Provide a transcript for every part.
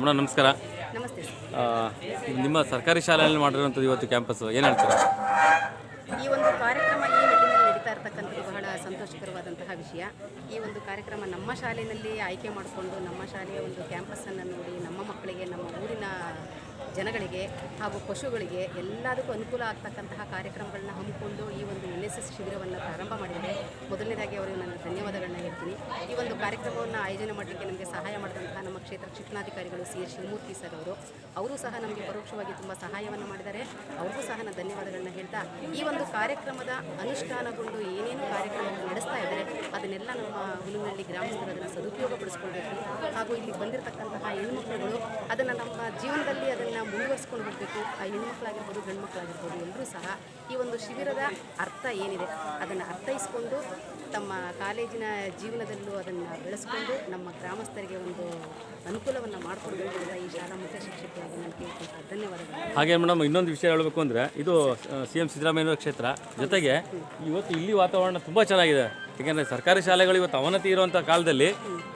Madam ನಮಸ್ಕಾರ. ನಮಸ್ತೆ ನಿಮ್ಮ ಸರ್ಕಾರಿ ಶಾಲೆಯಲ್ಲಿ ಮಾಡಿರುವಂಥದ್ದು ಇವತ್ತು ಕ್ಯಾಂಪಸ್ ಏನು ಹೇಳ್ತೀರಾ? ಈ ಒಂದು ಕಾರ್ಯಕ್ರಮ ಈ ನಿಟ್ಟಿನಲ್ಲಿ ನಡೀತಾ ಇರತಕ್ಕಂಥದ್ದು ಬಹಳ ಸಂತೋಷಕರವಾದಂತಹ ವಿಷಯ. ಈ ಒಂದು ಕಾರ್ಯಕ್ರಮ ನಮ್ಮ ಶಾಲೆಯಲ್ಲಿ ಆಯ್ಕೆ ಮಾಡಿಕೊಂಡು ನಮ್ಮ ಶಾಲೆಯ ಒಂದು ಕ್ಯಾಂಪಸ್ಸನ್ನು ನೋಡಿ ನಮ್ಮ ಮಕ್ಕಳಿಗೆ ನಮ್ಮ ಊರಿನ ಜನಗಳಿಗೆ ಹಾಗೂ ಪಶುಗಳಿಗೆ ಎಲ್ಲದಕ್ಕೂ ಅನುಕೂಲ ಆಗ್ತಕ್ಕಂತಹ ಕಾರ್ಯಕ್ರಮಗಳನ್ನ ಹಮ್ಮಿಕೊಂಡು ಈ ಒಂದು ಎನ್ ಎಸ್ ಎಸ್ ಶಿಬಿರವನ್ನು ಪ್ರಾರಂಭ ಮಾಡಿದರೆ ಮೊದಲನೇದಾಗಿ ಅವರಿಗೆ ನಾನು ಧನ್ಯವಾದಗಳನ್ನ ಹೇಳ್ತೀನಿ. ಈ ಒಂದು ಕಾರ್ಯಕ್ರಮವನ್ನು ಆಯೋಜನೆ ಮಾಡಲಿಕ್ಕೆ ನಮಗೆ ಸಹಾಯ ಮಾಡಿದಂತಹ ನಮ್ಮ ಕ್ಷೇತ್ರ ಶಿಕ್ಷಣಾಧಿಕಾರಿಗಳು ಸಿ ಎಸ್ ಶಿವಮೂರ್ತಿ ಸರ್ ಅವರು ಅವರು ಸಹ ನಮಗೆ ಪರೋಕ್ಷವಾಗಿ ತುಂಬ ಸಹಾಯವನ್ನು ಮಾಡಿದ್ದಾರೆ. ಅವರಿಗೂ ಸಹ ನಾನು ಧನ್ಯವಾದಗಳನ್ನ ಹೇಳ್ತಾ, ಈ ಒಂದು ಕಾರ್ಯಕ್ರಮದ ಅನುಷ್ಠಾನಗೊಂಡು ಏನೇನು ಕಾರ್ಯಕ್ರಮವನ್ನು ನಡೆಸ್ತಾ ಇದ್ದಾರೆ ಅದನ್ನೆಲ್ಲ ನಮ್ಮ ಹುಲಿನಹಳ್ಳಿ ಗ್ರಾಮಸ್ಥರು ಅದನ್ನು ಸದುಪಯೋಗಪಡಿಸ್ಕೊಳ್ಬೇಕು ಹಾಗೂ ಇಲ್ಲಿ ಬಂದಿರತಕ್ಕಂತಹ ಹೆಣ್ಮಕ್ಳುಗಳು ಅದನ್ನು ನಮ್ಮ ಜೀವನದಲ್ಲಿ ಅದನ್ನು ಮುಂದುವರಿಸ್ಕೊಂಡು ಹೋಗಬೇಕು. ಆ ಹೆಣ್ಮಕ್ಳಾಗಿರ್ಬೋದು ಗಂಡು ಮಕ್ಕಳಾಗಿರ್ಬೋದು ಎಲ್ಲರೂ ಸಹ ಈ ಒಂದು ಶಿಬಿರದ ಅರ್ಥ ಏನಿದೆ ಅದನ್ನು ಅರ್ಥೈಸ್ಕೊಂಡು ತಮ್ಮ ಕಾಲೇಜಿನ ಜೀವನದಲ್ಲೂ ಅದನ್ನು ಬೆಳೆಸ್ಕೊಂಡು ನಮ್ಮ ಗ್ರಾಮಸ್ಥರಿಗೆ ಒಂದು ಅನುಕೂಲವನ್ನು ಮಾಡಿಕೊಡ್ಬೇಕು ಅಂತ ಈ ಶಾಲಾ ಮುಖ್ಯ ಶಿಕ್ಷಕಿಯಾಗಿ ನಾನು ಕೇಳ್ಕೊಳ್ತೀನಿ ಧನ್ಯವಾದಗಳು. ಹಾಗೆ ಮೇಡಮ್, ಇನ್ನೊಂದು ವಿಷಯ ಹೇಳಬೇಕು ಅಂದರೆ ಇದು ಸಿ ಎಂ ಸಿದ್ದರಾಮಯ್ಯ ಕ್ಷೇತ್ರ. ಜೊತೆಗೆ ಇವತ್ತು ಇಲ್ಲಿ ವಾತಾವರಣ ತುಂಬ ಚೆನ್ನಾಗಿದೆ. ಯಾಕೆಂದರೆ ಸರ್ಕಾರಿ ಶಾಲೆಗಳು ಇವತ್ತು ಅವನತಿ ಇರುವಂಥ ಕಾಲದಲ್ಲಿ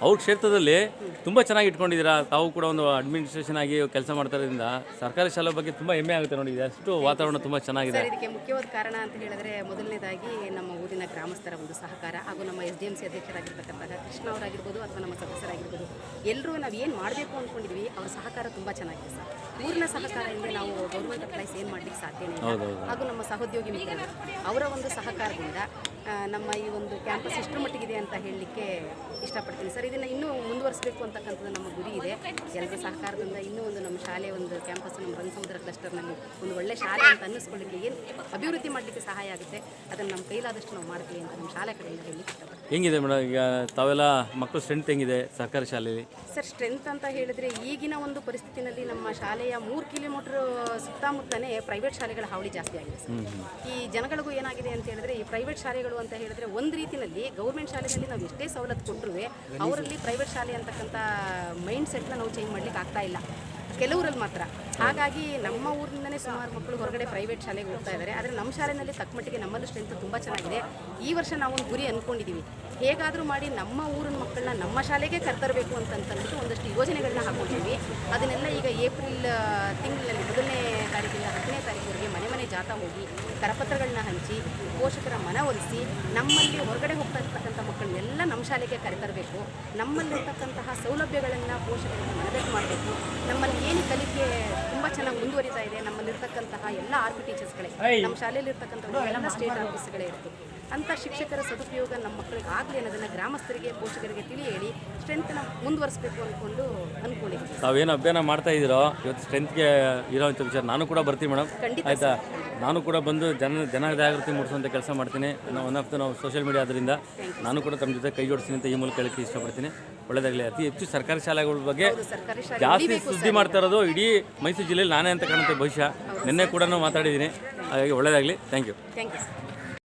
ಅವ್ರ ಕ್ಷೇತ್ರದಲ್ಲಿ ತುಂಬ ಚೆನ್ನಾಗಿ ಇಟ್ಕೊಂಡಿದ್ದೀರಾ? ತಾವು ಕೂಡ ಒಂದು ಅಡ್ಮಿನಿಸ್ಟ್ರೇಷನ್ ಆಗಿ ಕೆಲಸ ಮಾಡ್ತಾರಿಂದ ಸರ್ಕಾರಿ ಶಾಲೆ ಬಗ್ಗೆ ತುಂಬ ಹೆಮ್ಮೆ ಆಗುತ್ತೆ ನೋಡಿ ಅಷ್ಟು ವಾತಾವರಣ ತುಂಬ ಚೆನ್ನಾಗಿದೆ. ಇದಕ್ಕೆ ಮುಖ್ಯವಾದ ಕಾರಣ ಅಂತ ಹೇಳಿದ್ರೆ ಮೊದಲನೇದಾಗಿ ನಮ್ಮ ಊರಿನ ಗ್ರಾಮಸ್ಥರ ಒಂದು ಸಹಕಾರ ಹಾಗೂ ನಮ್ಮ ಎಸ್ ಡಿ ಎಂ ಸಿ ಅಧ್ಯಕ್ಷರಾಗಿರ್ತಕ್ಕಂಥ ಕೃಷ್ಣ ಅವರಾಗಿರ್ಬೋದು ಅಥವಾ ನಮ್ಮ ಸದಸ್ಯರಾಗಿರ್ಬೋದು ಎಲ್ಲರೂ ನಾವು ಏನು ಮಾಡಬೇಕು ಅಂದ್ಕೊಂಡಿದ್ವಿ ಅವ್ರ ಸಹಕಾರ ತುಂಬ ಚೆನ್ನಾಗಿದೆ ಸರ್. ಊರಿನ ಸಹಕಾರದಿಂದ ನಾವು ಗೌರ್ಮೆಂಟ್ ಅಪ್ಲೈಸ್ ಏನು ಮಾಡ್ಲಿಕ್ಕೆ ಸಾಧ್ಯನೇ ಇಲ್ಲ. ಹಾಗೂ ನಮ್ಮ ಸಹೋದ್ಯೋಗಿ ಮಿತ್ರರು ಅವರ ಒಂದು ಸಹಕಾರದಿಂದ ನಮ್ಮ ಈ ಒಂದು ಕ್ಯಾಂಪಸ್ ಇಷ್ಟರ ಮಟ್ಟಿಗಿದೆ ಅಂತ ಹೇಳಲಿಕ್ಕೆ ಇಷ್ಟಪಡ್ತೀನಿ. ಸರ್ ಇದನ್ನು ಇನ್ನೂ ಮುಂದುವರಿಸಬೇಕು ಅಂತಕ್ಕಂಥದ್ದು ನಮ್ಮ ಗುರಿ ಇದೆ. ಎಲ್ಲರ ಸಹಕಾರದಿಂದ ಇನ್ನೂ ಒಂದು ನಮ್ಮ ಶಾಲೆ ಒಂದು ಕ್ಯಾಂಪಸ್ ನಮ್ಮ ರಂಗಸಮುದ್ರ ಕ್ಲಸ್ಟರ್ನಲ್ಲಿ ಒಂದು ಒಳ್ಳೆ ಶಾಲೆ ಅಂತ ಅನ್ನಿಸ್ಕೊಳ್ಳಿಕ್ಕೆ ಏನು ಅಭಿವೃದ್ಧಿ ಮಾಡಲಿಕ್ಕೆ ಸಹಾಯ ಆಗುತ್ತೆ ಅದನ್ನು ನಮ್ಮ ಕೈಲಾದಷ್ಟು ನಾವು ಮಾಡ್ತೀವಿ ಅಂತ ನಮ್ಮ ಶಾಲೆ ಕಡೆಯಿಂದ ಹೇಳಲಿಕ್ಕೆ ಇಷ್ಟಪಡ್ತೀನಿ. ಹೆಂಗಿದೆ ಮೇಡಮ್? ಈಗ ತಾವೆಲ್ಲ ಮಕ್ಕಳು ಸ್ಟ್ರೆಂತ್ ಹೆಂಗಿದೆ ಸರ್ಕಾರಿ ಶಾಲೆಯಲ್ಲಿ? ಸರ್ ಸ್ಟ್ರೆಂತ್ ಅಂತ ಹೇಳಿದ್ರೆ ಈಗಿನ ಒಂದು ಪರಿಸ್ಥಿತಿನಲ್ಲಿ ನಮ್ಮ ಶಾಲೆಯ ಮೂರು ಕಿಲೋಮೀಟರ್ ಸುತ್ತಮುತ್ತನೇ ಪ್ರೈವೇಟ್ ಶಾಲೆಗಳ ಹಾವಳಿ ಜಾಸ್ತಿ ಆಗಿದೆ ಸರ್. ಈ ಜನಗಳಿಗೂ ಏನಾಗಿದೆ ಅಂತ ಹೇಳಿದ್ರೆ ಈ ಪ್ರೈವೇಟ್ ಶಾಲೆಗಳು ಅಂತ ಹೇಳಿದ್ರೆ ಒಂದು ರೀತಿಯಲ್ಲಿ ಗೌರ್ಮೆಂಟ್ ಶಾಲೆಯಲ್ಲಿ ನಾವು ಎಷ್ಟೇ ಸವಲತ್ತು ಕೊಟ್ಟರು ಅವರಲ್ಲಿ ಪ್ರೈವೇಟ್ ಶಾಲೆ ಅಂತಕ್ಕಂಥ ಮೈಂಡ್ ಸೆಟ್ನ ನಾವು ಚೇಂಜ್ ಮಾಡ್ಲಿಕ್ಕೆ ಆಗ್ತಾ ಇಲ್ಲ. ಕೆಲವರಲ್ಲಿ ಮಾತ್ರ. ಹಾಗಾಗಿ ನಮ್ಮ ಊರಿನಿಂದನೇ ಸುಮಾರು ಮಕ್ಕಳು ಹೊರಗಡೆ ಪ್ರೈವೇಟ್ ಶಾಲೆಗೆ ಹೋಗ್ತಾ ಇದ್ದಾರೆ. ಆದರೆ ನಮ್ಮ ಶಾಲೆಯಲ್ಲಿ ತಕ್ಕಮಟ್ಟಿಗೆ ನಮ್ಮಲ್ಲೂ ಸ್ಟ್ರೆಂತ್ ತುಂಬ ಚೆನ್ನಾಗಿದೆ. ಈ ವರ್ಷ ನಾವೊಂದು ಗುರಿ ಅಂದ್ಕೊಂಡಿದ್ದೀವಿ ಹೇಗಾದರೂ ಮಾಡಿ ನಮ್ಮ ಊರಿನ ಮಕ್ಕಳನ್ನ ನಮ್ಮ ಶಾಲೆಗೆ ಕರ್ತರಬೇಕು ಅಂತ ಅಂದ್ಬಿಟ್ಟು ಒಂದಷ್ಟು ಯೋಜನೆಗಳನ್ನ ಹಾಕೊಂಡಿದ್ವಿ ಅದನ್ನೆಲ್ಲ ಈಗ ಏಪ್ರಿಲ್ ತಿಂಗಳಲ್ಲಿ ಮೊದಲನೇ ತಾರೀಕಿಂದ ಹತ್ತನೇ ತಾರೀಕಿವರೆಗೆ ಮನೆ ಮನೆ ಜಾಥಾ ಹೋಗಿ ಕರಪತ್ರಗಳನ್ನ ಹಂಚಿ ಪೋಷಕರ ಮನವೊಲಿಸಿ ನಮ್ಮಲ್ಲಿ ಹೊರಗಡೆ ಹೋಗ್ತಾ ಇರ್ತಕ್ಕಂಥ ಮಕ್ಕಳನ್ನೆಲ್ಲ ನಮ್ಮ ಶಾಲೆಗೆ ಕರೆತರಬೇಕು. ನಮ್ಮಲ್ಲಿರ್ತಕ್ಕಂತಹ ಸೌಲಭ್ಯಗಳನ್ನು ಪೋಷಕರಿಗೆ ಮನದಟ್ಟು ಮಾಡಬೇಕು. ನಮ್ಮಲ್ಲಿ ಏನು ಕಲಿಕೆ ತುಂಬ ಚೆನ್ನಾಗಿ ಮುಂದುವರಿತಾ ಇದೆ ನಮ್ಮಲ್ಲಿರ್ತಕ್ಕಂತಹ ಎಲ್ಲ ಆರ್ ಪಿ ಟೀಚರ್ಸ್ಗಳೇ ನಮ್ಮ ಶಾಲೆಯಲ್ಲಿರ್ತಕ್ಕಂಥ ಎಲ್ಲ ಸ್ಟೇಟ್ ಆಫೀಸ್ಗಳೇ ಇರುತ್ತೆ ಅಂಥ ಶಿಕ್ಷಕರ ಸದುಪಯೋಗ ನಮ್ಮ ಮಕ್ಕಳಿಗೆ ಆಗಲಿ ಅನ್ನೋದನ್ನು ಗ್ರಾಮಸ್ಥರಿಗೆ ಪೋಷಕರಿಗೆ ತಿಳಿ ಹೇಳಿ ಸ್ಟ್ರೆಂತ್ನ ಮುಂದುವರಿಸಬೇಕು ಅಂದ್ಕೊಂಡು ಅನ್ಕೊಳ್ಳಿ ತಾವೇನು ಅಭಿಯಾನ ಮಾಡ್ತಾ ಇದ್ದೀರೋ ಇವತ್ತು ಸ್ಟ್ರೆಂತ್ಗೆ ಇರೋವಂಥ ವಿಚಾರ ನಾನು ಕೂಡ ಬರ್ತೀನಿ ಮೇಡಮ್. ಖಂಡಿತ ಆಯಿತಾ? ನಾನು ಕೂಡ ಬಂದು ಜನ ಜನ ಜಾಗೃತಿ ಮೂಡಿಸುವಂಥ ಕೆಲಸ ಮಾಡ್ತೀನಿ. ನಾವು ಒನ್ ಆಫ್ ದ ನಾವು ಸೋಷಿಯಲ್ ಮೀಡಿಯಾ ಅದರಿಂದ ನಾನು ಕೂಡ ತಮ್ಮ ಜೊತೆ ಕೈ ಜೋಡಿಸ್ತೀನಿ ಅಂತ ಈ ಮೂಲಕ ಹೇಳಕ್ಕೆ ಇಷ್ಟಪಡ್ತೀನಿ. ಒಳ್ಳೆಯದಾಗಲಿ ಅತಿ ಹೆಚ್ಚು ಸರ್ಕಾರಿ ಶಾಲೆಗಳ ಬಗ್ಗೆ ಜಾಸ್ತಿ ಸುದ್ದಿ ಮಾಡ್ತಾ ಇರೋದು ಇಡೀ ಮೈಸೂರು ಜಿಲ್ಲೆಯಲ್ಲಿ ನಾನೇ ಅಂತ ಕಾಣುತ್ತೆ ಭವಿಷ್ಯ ನಿನ್ನೆ ಕೂಡ ಮಾತಾಡಿದ್ದೀನಿ. ಹಾಗಾಗಿ ಒಳ್ಳೆಯದಾಗಲಿ ಥ್ಯಾಂಕ್ ಯು ಥ್ಯಾಂಕ್ ಯು